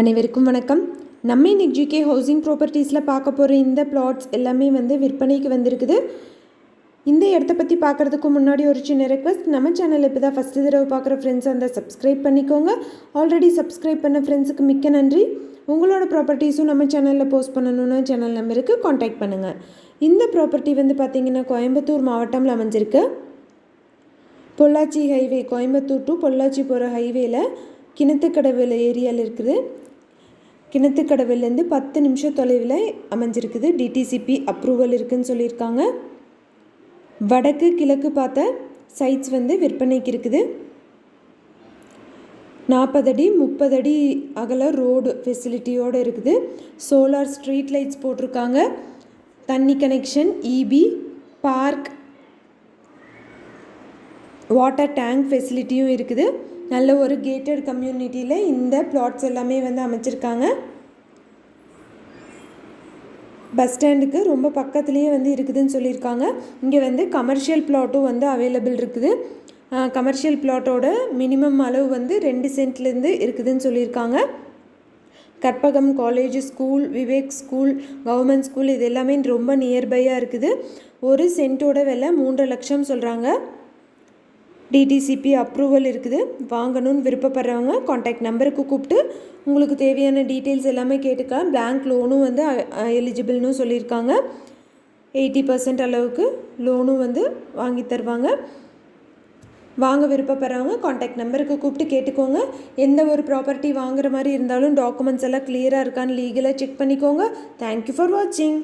அனைவருக்கும் வணக்கம். நம்ம இன்னைக்கு ஜிகே ஹவுசிங் ப்ராப்பர்ட்டிஸில் பார்க்க போகிற இந்த பிளாட்ஸ் எல்லாமே வந்து விற்பனைக்கு வந்திருக்குது. இந்த இடத்த பற்றி பார்க்குறதுக்கு முன்னாடி ஒரு சின்ன ரெக்வஸ்ட் நம்ம சேனல் இப்போ தான் ஃபஸ்ட்டு தடவை பார்க்குற ஃப்ரெண்ட்ஸ் அந்த சப்ஸ்கிரைப் பண்ணிக்கோங்க. ஆல்ரெடி சப்ஸ்கிரைப் பண்ண ஃப்ரெண்ட்ஸுக்கு மிக்க நன்றி. உங்களோட ப்ராப்பர்ட்டிஸும் நம்ம சேனலில் போஸ்ட் பண்ணணும்னா சேனல் நம்பருக்கு காண்டாக்ட் பண்ணுங்கள் இந்த ப்ராப்பர்ட்டி வந்து பார்த்திங்கன்னா கோயம்புத்தூர் மாவட்டம்ல அமைஞ்சிருக்கு. பொள்ளாச்சி ஹைவே கோயம்புத்தூர் டு பொள்ளாச்சி போகிற ஹைவேயில் கிணத்துக்கடவில் ஏரியாவில் இருக்குது. கிணத்துக்கடவிலேருந்து பத்து நிமிஷம் தொலைவில் அமைஞ்சிருக்குது டிடிசிபி அப்ரூவல் இருக்குன்னு சொல்லியிருக்காங்க. வடக்கு கிழக்கு பார்த்த சைட்ஸ் வந்து விற்பனைக்கு இருக்குது. நாற்பது அடி முப்பது அடி அகல ரோடு ஃபெசிலிட்டியோடு இருக்குது. சோலார் ஸ்ட்ரீட் லைட்ஸ் போட்டிருக்காங்க. தண்ணி connection EB park water tank ஃபெசிலிட்டியும் இருக்குது. நல்ல ஒரு கேட்டட் கம்யூனிட்டியில் இந்த பிளாட்ஸ் எல்லாமே வந்து அமைச்சிருக்காங்க. பஸ் ஸ்டாண்டுக்கு ரொம்ப பக்கத்துலேயே வந்து இருக்குதுன்னு சொல்லியிருக்காங்க. இங்கே வந்து கமர்ஷியல் பிளாட்டும் வந்து அவைலபிள் இருக்குது. கமர்ஷியல் பிளாட்டோட மினிமம் அளவு வந்து ரெண்டு சென்ட்லேருந்து இருக்குதுன்னு சொல்லியிருக்காங்க. Karpagam college school Vivek school government school இது எல்லாமே ரொம்ப நியர்பையாக இருக்குது. ஒரு சென்ட்டோட விலை மூன்றரை லட்சம் சொல்கிறாங்க டிடிசிபி அப்ரூவல் இருக்குது. வாங்கணும்னு விருப்பப்படுறவங்க காண்டாக்ட் நம்பருக்கு கூப்பிட்டு உங்களுக்கு தேவையான டீட்டெயில்ஸ் எல்லாமே கேட்டுக்கலாம். பேங்க் லோனும் வந்து எலிஜிபிள்னு சொல்லியிருக்காங்க. எயிட்டி பர்சன்ட் அளவுக்கு லோனும் வந்து வாங்கி தருவாங்க. வாங்க விருப்பப்படுறவங்க காண்டாக்ட் நம்பருக்கு கூப்பிட்டு கேட்டுக்கோங்க. எந்த ஒரு ப்ராப்பர்ட்டி வாங்குற மாதிரி இருந்தாலும் டாக்குமெண்ட்ஸ் எல்லாம் கிளியராக இருக்கான்னு லீகலாக செக் பண்ணிக்கோங்க. தேங்க்யூ ஃபார் வாட்சிங்